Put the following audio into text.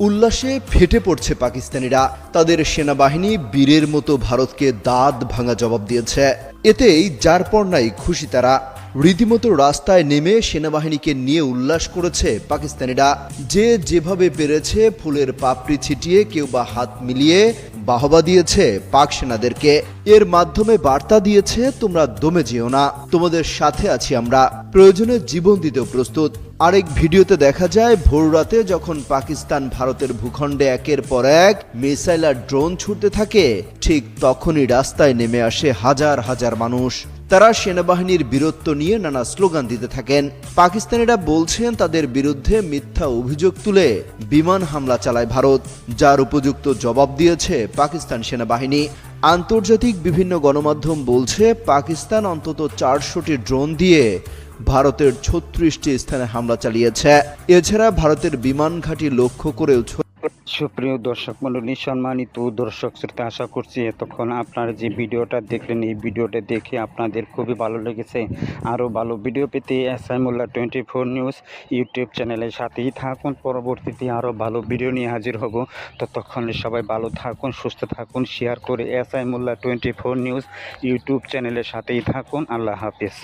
উল্লাসে ফেটে পড়ছে পাকিস্তানিরা। তাদের সেনাবাহিনী বীরের মতো ভারতকে দাঁত ভাঙা জবাব দিয়েছে। এতেই যার পর নাই খুশি তারা। রীতিমতো রাস্তায় নেমে সেনাবাহিনীকে নিয়ে উল্লাস করেছে পাকিস্তানিরা। যে যেভাবে পেরেছে ফুলের পাপড়ি ছিটিয়ে কেউ বা হাত মিলিয়ে বাহবা দিয়েছে পাক সেনাদেরকে। এর মাধ্যমে বার্তা দিয়েছে, তোমরা দমে যেও না। তোমাদের সাথে আছি আমরা। প্রয়োজনে জীবন দিতেও প্রস্তুত। আরেক ভিডিওতে দেখা যায়, ভোর রাতে যখন পাকিস্তান ভারতের ভূখণ্ডে একের পর এক মিসাইল আর ড্রোন ছুটতে থাকে, ঠিক তখনই রাস্তায় নেমে আসে হাজার হাজার মানুষ। তারা সেনাবাহিনীর বীরত্ব নিয়ে নানা স্লোগান দিতে থাকেন। পাকিস্তানিরা বলছেন তাদের বিরুদ্ধে মিথ্যা অভিযোগ তুলে বিমান হামলা চালায় ভারত, যার উপযুক্ত জবাব দিয়েছে পাকিস্তান সেনাবাহিনী। আন্তর্জাতিক বিভিন্ন গণমাধ্যম বলছে, পাকিস্তান অন্তত চারশোটি ড্রোন দিয়ে ভারতের ছত্রিশটি স্থানে হামলা চালিয়েছে। এছাড়া ভারতের বিমান ঘাঁটি লক্ষ্য করেও সুপ্রিয় দর্শক মণ্ডলী, সম্মানিত দর্শক শ্রোতা, আশা করছি এতক্ষণ আপনারা যে ভিডিওটা দেখলেন, এই ভিডিওটা দেখে আপনাদের খুবই ভালো লেগেছে। আরও ভালো ভিডিও পেতে S I Molla twenty four news YouTube চ্যানেলের সাথেই থাকুন। পরবর্তীতে আরও ভালো ভিডিও নিয়ে হাজির হব। ততক্ষণে সবাই ভালো থাকুন, সুস্থ থাকুন, শেয়ার করে S I Molla twenty four news YouTube চ্যানেলের সাথেই থাকুন। আল্লাহ হাফিজ।